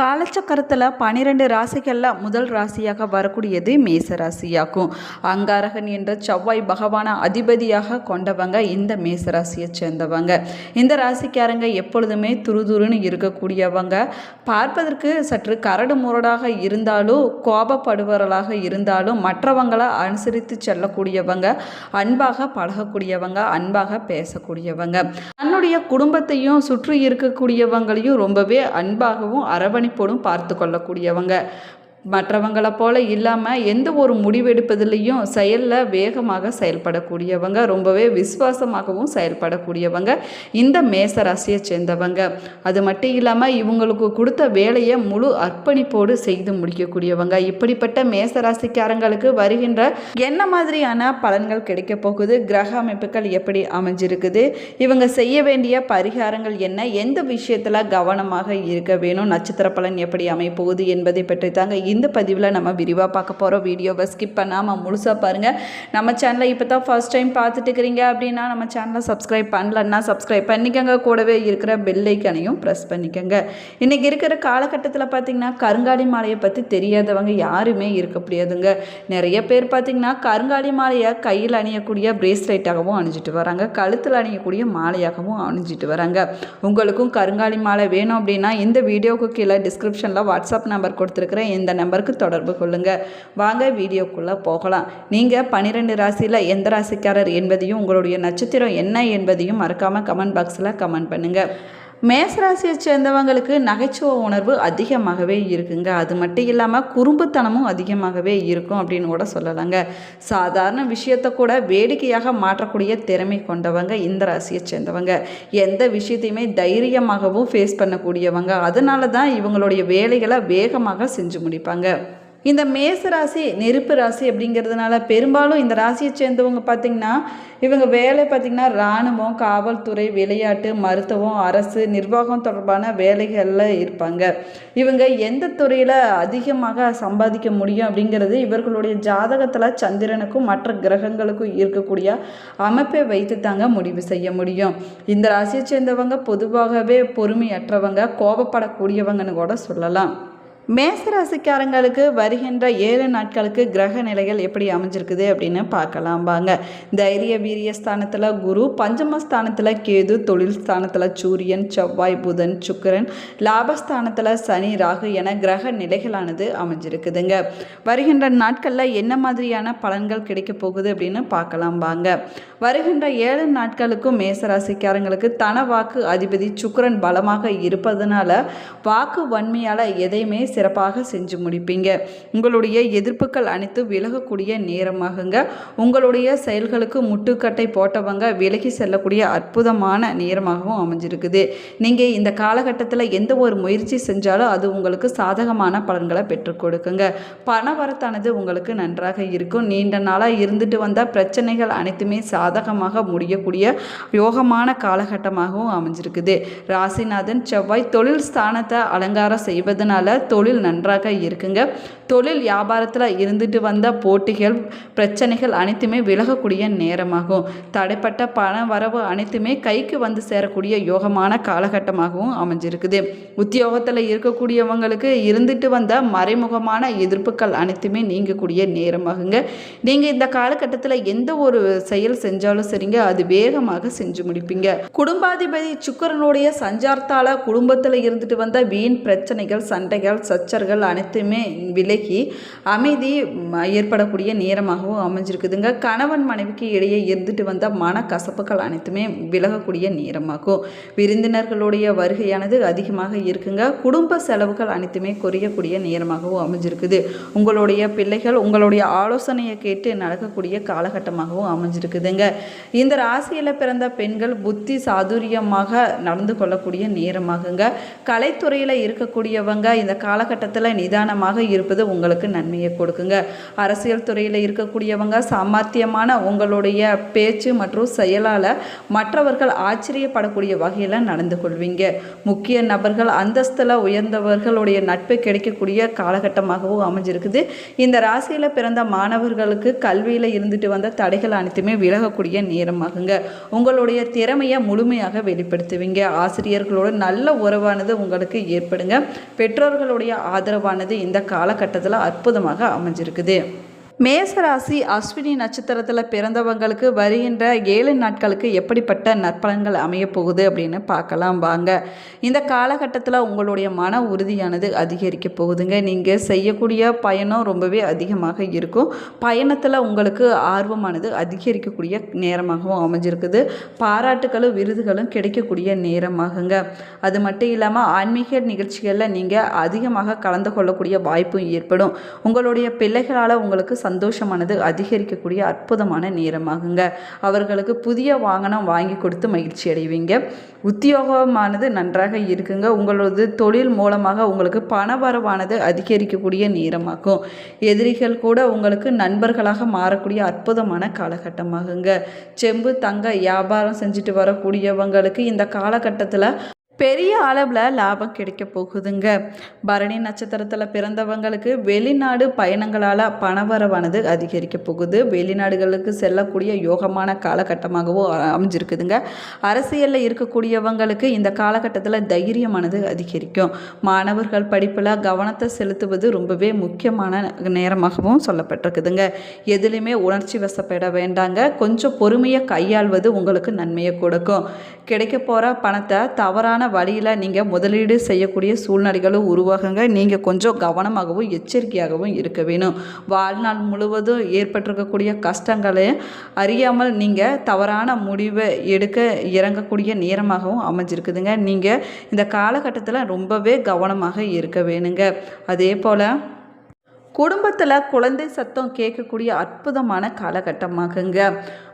காலச்சக்கரத்தில் பனிரெண்டு ராசிகளில் முதல் ராசியாக வரக்கூடியது மேச ராசியாகும் அங்காரகன் என்ற செவ்வாய் பகவான அதிபதியாக கொண்டவங்க இந்த மேச ராசியை சேர்ந்தவங்க. இந்த ராசிக்காரங்க எப்பொழுதுமே துருதுருன்னு இருக்கக்கூடியவங்க. பார்ப்பதற்கு சற்று கரடு முரடாக இருந்தாலும் கோபப்படுபவர்களாக இருந்தாலும் மற்றவங்களை அனுசரித்து செல்லக்கூடியவங்க. அன்பாக பழகக்கூடியவங்க அன்பாக பேசக்கூடியவங்க. தன்னுடைய குடும்பத்தையும் சுற்றி இருக்கக்கூடியவங்களையும் ரொம்பவே அன்பாகவும் அரவணைப்போடும் பார்த்து கொள்ளக்கூடியவங்க. மற்றவங்களை போல இல்லாமல் எந்த ஒரு முடிவெடுப்பதிலையும் செயலில் வேகமாக செயல்படக்கூடியவங்க ரொம்பவே விசுவாசமாகவும் செயல்படக்கூடியவங்க இந்த மேச ராசியை சேர்ந்தவங்க. அது மட்டும் இல்லாமல் இவங்களுக்கு கொடுத்த வேலையை முழு அர்ப்பணிப்போடு செய்து முடிக்கக்கூடியவங்க. இப்படிப்பட்ட மேச ராசிக்காரங்களுக்கு வருகின்ற என்ன மாதிரியான பலன்கள் கிடைக்க போகுது? கிரக அமைப்புகள் எப்படி அமைஞ்சிருக்குது? இவங்க செய்ய வேண்டிய பரிகாரங்கள் என்ன? எந்த விஷயத்தில் கவனமாக இருக்க வேணும்? நட்சத்திர பலன் எப்படி அமைப்போகுது என்பதை பற்றி தாங்க இந்த பதிவில் நம்ம விரிவாக பார்க்க போகிறோம் வீடியோவை ஸ்கிப் பண்ணாமல் முழுசாக பாருங்கள் நம்ம சேனலை இப்போ தான் ஃபர்ஸ்ட் டைம் பார்த்துட்டு இருக்கிறீங்க அப்படின்னா நம்ம சேனலை சப்ஸ்கிரைப் பண்ணலன்னா சப்ஸ்கிரைப் பண்ணிக்கோங்க. கூடவே இருக்கிற பெல்லைக்கனையும் ப்ரெஸ் பண்ணிக்கோங்க. இன்றைக்கி இருக்கிற காலகட்டத்தில் பார்த்திங்கன்னா கருங்காலி மாலையை பற்றி தெரியாதவங்க யாருமே இருக்க முடியாதுங்க. நிறைய பேர் பார்த்திங்கன்னா கருங்காலி மாலையை கையில் அணியக்கூடிய பிரேஸ்லெட்டாகவும் அணிஞ்சிட்டு வராங்க. கழுத்தில் அணியக்கூடிய மாலையாகவும் அணிஞ்சிட்டு வராங்க. உங்களுக்கும் கருங்காலி மாலை வேணும் அப்படின்னா இந்த வீடியோவுக்கு கீழே டிஸ்கிரிப்ஷனில் வாட்ஸ்அப் நம்பர் கொடுத்துருக்குறேன். இந்த நம்பருக்கு தொடர்பு கொள்ளுங்கள் வாங்க வீடியோக்குள்ளே போகலாம். நீங்கள் பன்னிரெண்டு ராசியில் எந்த ராசிக்காரர் என்பதையும் உங்களுடைய நட்சத்திரம் என்ன என்பதையும் மறக்காமல் கமெண்ட் பாக்ஸில் கமெண்ட் பண்ணுங்கள் மேசராசியை சேர்ந்தவங்களுக்கு நகைச்சுவை உணர்வு அதிகமாகவே இருக்குங்க. அது மட்டும் இல்லாமல் குறும்புத்தனமும் அதிகமாகவே இருக்கும் அப்படின்னு கூட சொல்லலாங்க. சாதாரண விஷயத்தை கூட வேடிக்கையாக மாற்றக்கூடிய திறமை கொண்டவங்க இந்த ராசியை சேர்ந்தவங்க. எந்த விஷயத்தையுமே தைரியமாகவும் ஃபேஸ் பண்ணக்கூடியவங்க. அதனால தான் இவங்களுடைய வேலைகளை வேகமாக செஞ்சு முடிப்பாங்க. இந்த மேச ராசி நெருப்பு ராசி அப்படிங்கிறதுனால பெரும்பாலும் இந்த ராசியை சேர்ந்தவங்க பார்த்திங்கன்னா இவங்க வேலை பார்த்திங்கன்னா இராணுவம் காவல்துறை விளையாட்டு மருத்துவம் அரசு நிர்வாகம் தொடர்பான வேலைகளில் இருப்பாங்க. இவங்க எந்த துறையில் அதிகமாக சம்பாதிக்க முடியும் அப்படிங்கிறது இவர்களுடைய ஜாதகத்தில் சந்திரனுக்கும் மற்ற கிரகங்களுக்கும் இருக்கக்கூடிய அமைப்பை வைத்து தாங்க முடிவு செய்ய முடியும். இந்த ராசியை சேர்ந்தவங்க பொதுவாகவே பொறுமையற்றவங்க கோபப்படக்கூடியவங்கன்னு கூட சொல்லலாம். மேசராசிக்காரங்களுக்கு வருகின்ற ஏழு நாட்களுக்கு கிரக நிலைகள் எப்படி அமைஞ்சிருக்குது அப்படின்னு பார்க்கலாம் வாங்க. தைரிய வீரிய ஸ்தானத்தில் குரு பஞ்சமஸ்தானத்தில் கேது தொழில் ஸ்தானத்தில் சூரியன் செவ்வாய் புதன் சுக்கரன் லாபஸ்தானத்தில் சனி ராகு என கிரக நிலைகளானது அமைஞ்சிருக்குதுங்க. வருகின்ற நாட்களில் என்ன மாதிரியான பலன்கள் கிடைக்க போகுது அப்படின்னு பார்க்கலாம் வாங்க. வருகின்ற ஏழு நாட்களுக்கும் மேசராசிக்காரங்களுக்கு தன வாக்கு அதிபதி சுக்கரன் பலமாக இருப்பதனால வாக்கு வன்மையால் எதையுமே சிறப்பாக செஞ்சு முடிப்பீங்க. உங்களுடைய எதிர்ப்புகள் அனைத்து விலகக்கூடிய நேரமாகுங்க. உங்களுடைய செயல்களுக்கு முட்டுக்கட்டை போட்டவங்க விலகி செல்லக்கூடிய அற்புதமான நேரமாகவும் அமைஞ்சிருக்குது. நீங்கள் இந்த காலகட்டத்தில் எந்த ஒரு முயற்சி செஞ்சாலும் அது உங்களுக்கு சாதகமான பலன்களை பெற்றுக் கொடுக்குங்க. பண வரத்தானது உங்களுக்கு நன்றாக இருக்கும். நீண்ட நாளாக இருந்துட்டு வந்த பிரச்சனைகள் அனைத்துமே சாதகமாக முடியக்கூடிய யோகமான காலகட்டமாகவும் அமைஞ்சிருக்குது. ராசிநாதன் செவ்வாய் தொழில் ஸ்தானத்தை அலங்காரம் செய்வதனால தொழில் நன்றாக இருக்குங்க. தொழில் வியாபாரத்தில் இருந்துட்டு வந்த போட்டிகள் பிரச்சனைகள் அனைத்துமே விலகக்கூடிய நேரமாகும். தடைப்பட்ட பண வரவு அனைத்துமே கைக்கு வந்து சேரக்கூடிய யோகமான காலகட்டமாகவும் அமைஞ்சிருக்குது. உத்தியோகத்தில் இருக்கக்கூடியவங்களுக்கு இருந்துட்டு வந்த மறைமுகமான எதிர்ப்புகள் அனைத்துமே நீங்கக்கூடிய நேரமாகுங்க. நீங்கள் இந்த காலகட்டத்தில் எந்த ஒரு செயல் செஞ்சாலும் சரிங்க அது வேகமாக செஞ்சு முடிப்பீங்க. குடும்பாதிபதி சுக்கரனுடைய சஞ்சாரத்தால் குடும்பத்தில் இருந்துட்டு வந்த வீண் பிரச்சனைகள் சண்டைகள் சச்சர்கள் அனைத்துமே விலகி அமைதி ஏற்படக்கூடிய நேரமாகவும் அமைஞ்சிருக்குதுங்க. கணவன் மனைவிக்கு இடையே இருந்துட்டு வந்த மன கசப்புகள் அனைத்துமே விலகக்கூடிய நேரமாகும். விருந்தினர்களுடைய வருகையானது அதிகமாக இருக்குங்க. குடும்ப செலவுகள் அனைத்துமே குறையக்கூடிய நேரமாகவும் அமைஞ்சிருக்குது. உங்களுடைய பிள்ளைகள் உங்களுடைய ஆலோசனையை கேட்டு நடக்கக்கூடிய காலகட்டமாகவும் அமைஞ்சிருக்குதுங்க. இந்த ராசியில் பிறந்த பெண்கள் புத்தி சாதுரியமாக நடந்து கொள்ளக்கூடிய நேரமாகுங்க. கலைத்துறையில் இருக்கக்கூடியவங்க இந்த கால காலகட்டத்தில் நிதானமாக இருப்பது உங்களுக்கு நன்மையை கொடுக்குங்க. அரசியல் துறையில் இருக்கக்கூடியவங்க சாமர்த்தியமான உங்களுடைய பேச்சு மற்றும் செயலால் மற்றவர்கள் ஆச்சரியப்படக்கூடிய வகையில் நடந்து கொள்வீங்க. முக்கிய நபர்கள் அந்தஸ்தில் உயர்ந்தவர்களுடைய நட்பு கிடைக்கக்கூடிய காலகட்டமாகவும் அமைஞ்சிருக்குது. இந்த ராசியில் பிறந்த மாணவர்களுக்கு கல்வியில் இருந்துட்டு வந்த தடைகள் அனைத்துமே விலகக்கூடிய நேரமாகுங்க. உங்களுடைய திறமையை முழுமையாக வெளிப்படுத்துவீங்க. ஆசிரியர்களோடு நல்ல உறவானது உங்களுக்கு ஏற்படுங்க. பெற்றோர்களுடைய ஆதரவானது இந்த காலகட்டத்தில் அற்புதமாக அமைஞ்சிருக்குது. மேசராசி அஸ்வினி நட்சத்திரத்தில் பிறந்தவங்களுக்கு வருகின்ற ஏழு நாட்களுக்கு எப்படிப்பட்ட நற்பலன்கள் அமையப்போகுது அப்படின்னு பார்க்கலாம் வாங்க. இந்த காலகட்டத்தில் உங்களுடைய மன உறுதியானது அதிகரிக்க போகுதுங்க. நீங்கள் செய்யக்கூடிய பயணம் ரொம்பவே அதிகமாக இருக்கும். பயணத்தில் உங்களுக்கு ஆர்வமானது அதிகரிக்கக்கூடிய நேரமாகவும் அமைஞ்சிருக்குது. பாராட்டுகளும் விருதுகளும் கிடைக்கக்கூடிய நேரமாகுங்க. அது மட்டும் இல்லாமல் ஆன்மீக நிகழ்ச்சிகளில் நீங்கள் அதிகமாக கலந்து கொள்ளக்கூடிய வாய்ப்பும் ஏற்படும். உங்களுடைய பிள்ளைகளால் உங்களுக்கு சந்தோஷமானது அதிகரிக்கக்கூடிய அற்புதமான நேரமாகுங்க. அவர்களுக்கு புதிய வாகனம் வாங்கி கொடுத்து மகிழ்ச்சி அடைவீங்க. உத்தியோகமானது நன்றாக இருக்குங்க. உங்களது தொழில் மூலமாக உங்களுக்கு பணவரவானது அதிகரிக்கக்கூடிய நேரமாகும். எதிரிகள் கூட உங்களுக்கு நண்பர்களாக மாறக்கூடிய அற்புதமான காலகட்டமாகுங்க. செம்பு தங்க வியாபாரம் செஞ்சுட்டு வரக்கூடியவங்களுக்கு இந்த காலகட்டத்தில் பெரிய அளவில் லாபம் கிடைக்க போகுதுங்க. பரணி நட்சத்திரத்தில் பிறந்தவங்களுக்கு வெளிநாடு பயணங்களால் பணவரவானது அதிகரிக்க போகுது. வெளிநாடுகளுக்கு செல்லக்கூடிய யோகமான காலகட்டமாகவும் அமைஞ்சிருக்குதுங்க. அரசியலில் இருக்கக்கூடியவங்களுக்கு இந்த காலகட்டத்தில் தைரியமானது அதிகரிக்கும். மாணவர்கள் படிப்பில் கவனத்தை செலுத்துவது ரொம்பவே முக்கியமான நேரமாகவும் சொல்லப்பட்டிருக்குதுங்க. எதுலேயுமே உணர்ச்சி வசப்பட வேண்டாங்க. கொஞ்சம் பொறுமையை கையாள்வது உங்களுக்கு நன்மையை கொடுக்கும். கிடைக்க போகிற பணத்தை தவறான வழியில் நீங்கள் முதலீடு செய்யக்கூடிய சூழ்நிலைகளும் உருவாகுங்க நீங்கள் கொஞ்சம் கவனமாகவும் எச்சரிக்கையாகவும் இருக்க வேணும். வாழ்நாள் முழுவதும் ஏற்பட்டிருக்கக்கூடிய கஷ்டங்களை அறியாமல் நீங்கள் தவறான முடிவை எடுக்க இறங்கக்கூடிய நேரமாகவும் அமைஞ்சிருக்குதுங்க. நீங்கள் இந்த காலகட்டத்தில் ரொம்பவே கவனமாக இருக்க வேணுங்க. அதே போல் குடும்பத்தில் குழந்தை சத்தம் கேட்கக்கூடிய அற்புதமான காலகட்டமாகுங்க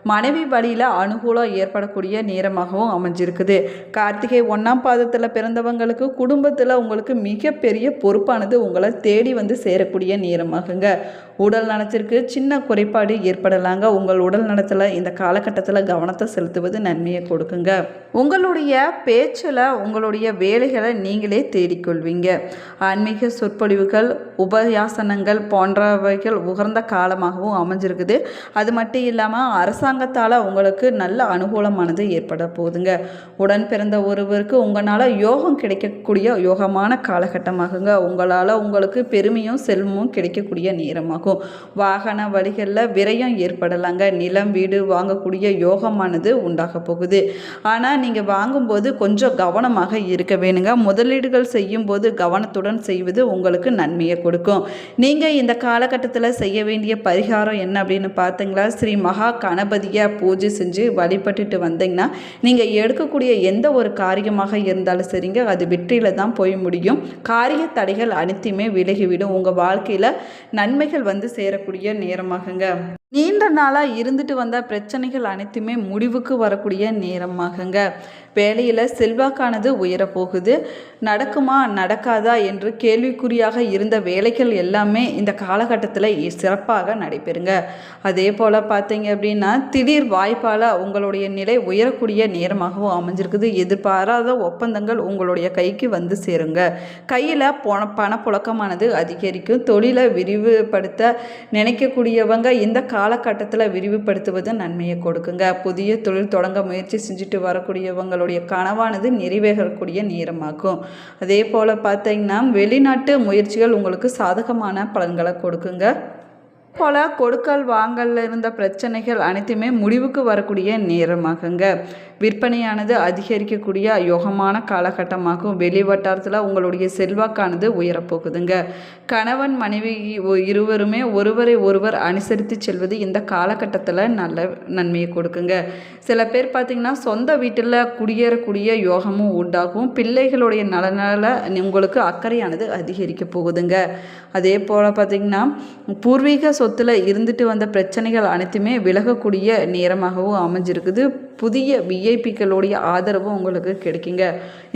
மனைவி வழியில் அனுகூலம் ஏற்படக்கூடிய நேரமாகவும் அமைஞ்சிருக்குது. கார்த்திகை ஒன்றாம் பாதத்தில் பிறந்தவங்களுக்கு குடும்பத்தில் உங்களுக்கு மிகப்பெரிய பொறுப்பானது உங்களை தேடி வந்து சேரக்கூடிய நேரமாகுங்க. உடல் நலத்திற்கு சின்ன குறைபாடு ஏற்படலாங்க. உங்கள் உடல் நலத்தில் இந்த காலகட்டத்தில் கவனத்தை செலுத்துவது நன்மையை கொடுக்குங்க. உங்களுடைய பேச்சில் உங்களுடைய வேலைகளை நீங்களே தேடிக்கொள்வீங்க. ஆன்மீக சொற்பொழிவுகள் உபயாசனங்கள் போன்றவைகள் உகர்ந்த காலமாகவும் அமைஞ்சிருக்குது. அது மட்டும் இல்லாமல் அரசாங்க அரசாங்கத்தால் உங்களுக்கு நல்ல அனுகூலமானது ஏற்பட போகுதுங்க. உடன் பிறந்த ஒருவருக்கு உங்களால் யோகம் கிடைக்கக்கூடிய யோகமான காலகட்டமாகுங்க. உங்களால் உங்களுக்கு பெருமையும் செல்வமும் கிடைக்கக்கூடிய நேரமாகும். வாகன வழிகளில் விரயம் ஏற்படலாங்க. நிலம் வீடு வாங்கக்கூடிய யோகமானது உண்டாக போகுது. ஆனால் நீங்கள் வாங்கும்போது கொஞ்சம் கவனமாக இருக்க வேணுங்க. முதலீடுகள் செய்யும்போது கவனத்துடன் செய்வது உங்களுக்கு நன்மையை கொடுக்கும். நீங்கள் இந்த காலகட்டத்தில் செய்ய வேண்டிய பரிகாரம் என்ன அப்படின்னு பார்த்தீங்களா ஸ்ரீ மகா கணபதியை பூஜை செஞ்சு வழிபட்டுட்டு வந்தீங்கன்னா நீங்கள் எடுக்கக்கூடிய எந்த ஒரு காரியமாக இருந்தாலும் சரிங்க அது வெற்றியில் தான் போய் முடியும். காரிய தடைகள் அனைத்தையுமே விலகிவிடும். உங்கள் வாழ்க்கையில் நன்மைகள் வந்து சேரக்கூடிய நேரமாகுங்க. நீண்ட நாளாக இருந்துட்டு வந்த பிரச்சனைகள் அனைத்துமே முடிவுக்கு வரக்கூடிய நேரமாகுங்க. வேலையில் செல்வாக்கானது உயரப்போகுது. நடக்குமா நடக்காதா என்று கேள்விக்குறியாக இருந்த வேலைகள் எல்லாமே இந்த காலகட்டத்தில் சிறப்பாக நடைபெறுங்க. அதே போல் பார்த்தீங்க அப்படின்னா திடீர் வாய்ப்பால் உங்களுடைய நிலை உயரக்கூடிய நேரமாகவும் அமைஞ்சிருக்குது. எதிர்பாராத ஒப்பந்தங்கள் உங்களுடைய கைக்கு வந்து சேருங்க. கையில் பண பணப்புழக்கமானது அதிகரிக்கும். தொழிலை விரிவுபடுத்த நினைக்கக்கூடியவங்க இந்த காலகட்டத்தில் விரிவுபடுத்துவது நன்மையை கொடுக்குங்க. புதிய தொழில் தொடங்க முயற்சி செஞ்சுட்டு வரக்கூடியவங்களுடைய கனவானது நிறைவேறக்கூடிய நேரமாகும். அதே போல் பார்த்தீங்கன்னா வெளிநாட்டு முயற்சிகள் உங்களுக்கு சாதகமான பலன்களை கொடுக்குங்க. போல கொடுக்கல் வாங்கல்ல இருந்த பிரச்சனைகள் அனைத்துமே முடிவுக்கு வரக்கூடிய நேரமாகுங்க. விற்பனையானது அதிகரிக்கக்கூடிய யோகமான காலகட்டமாகும் வெளி வட்டாரத்தில் உங்களுடைய செல்வாக்கானது உயரப்போகுதுங்க. கணவன் மனைவி இருவருமே ஒருவரை ஒருவர் அனுசரித்து செல்வது இந்த காலகட்டத்தில் நல்ல நன்மையை கொடுக்குங்க. சில பேர் பார்த்திங்கன்னா சொந்த வீட்டில் குடியேறக்கூடிய யோகமும் உண்டாகும். பிள்ளைகளுடைய நலனால் உங்களுக்கு அக்கறையானது அதிகரிக்க போகுதுங்க. அதே போல் பார்த்திங்கன்னா பூர்வீக சொத்தில் இருந்துட்டு வந்த பிரச்சனைகள் அனைத்துமே விலகக்கூடிய நேரமாகவும் அமைஞ்சிருக்குது. புதிய விஐபிக்களுடைய ஆதரவும் உங்களுக்கு கிடைக்குங்க.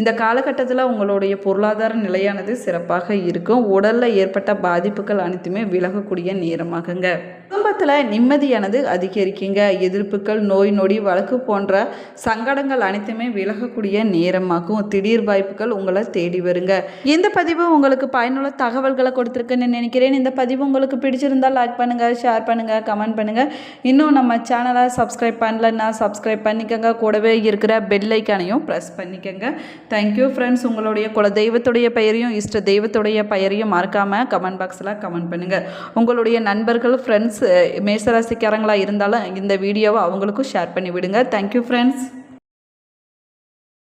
இந்த காலகட்டத்தில் உங்களுடைய பொருளாதார நிலையானது சிறப்பாக இருக்கும். உடலில் ஏற்பட்ட பாதிப்புகள் அனைத்துமே விலகக்கூடிய நேரமாகுங்க. குடும்பத்தில் நிம்மதியானது அதிகரிக்குங்க. எதிர்ப்புகள் நோய் நொடி வழக்கு போன்ற சங்கடங்கள் அனைத்துமே விலகக்கூடிய நேரமாகும். திடீர் வாய்ப்புகள் உங்களை தேடி வருங்க. இந்த பதிவு உங்களுக்கு பயனுள்ள தகவல்களை கொடுத்துருக்குன்னு நினைக்கிறேன். இந்த பதிவு உங்களுக்கு பிடிச்சிருந்தால் லைக் பண்ணுங்கள் ஷேர் பண்ணுங்கள் கமெண்ட் பண்ணுங்கள் இன்னும் நம்ம சேனலை சப்ஸ்கிரைப் பண்ணலன்னா சப்ஸ்கிரைப் பண்ணிக்கோங்க. கூடவே இருக்கிற பெல் ஐக்கானையும் ப்ரெஸ் பண்ணிக்கோங்க. தேங்க்யூ ஃப்ரெண்ட்ஸ் உங்களுடைய குல தெய்வத்துடைய பெயரையும் இஷ்ட தெய்வத்துடைய பெயரையும் மறக்காமல் கமெண்ட் பாக்ஸில் கமெண்ட் பண்ணுங்கள் உங்களுடைய நண்பர்கள் ஃப்ரெண்ட்ஸ் மேசராசிக்காரங்களாக இருந்தாலும் இந்த வீடியோவை அவங்களுக்கும் ஷேர் பண்ணி விடுங்க தேங்க்யூ ஃப்ரெண்ட்ஸ்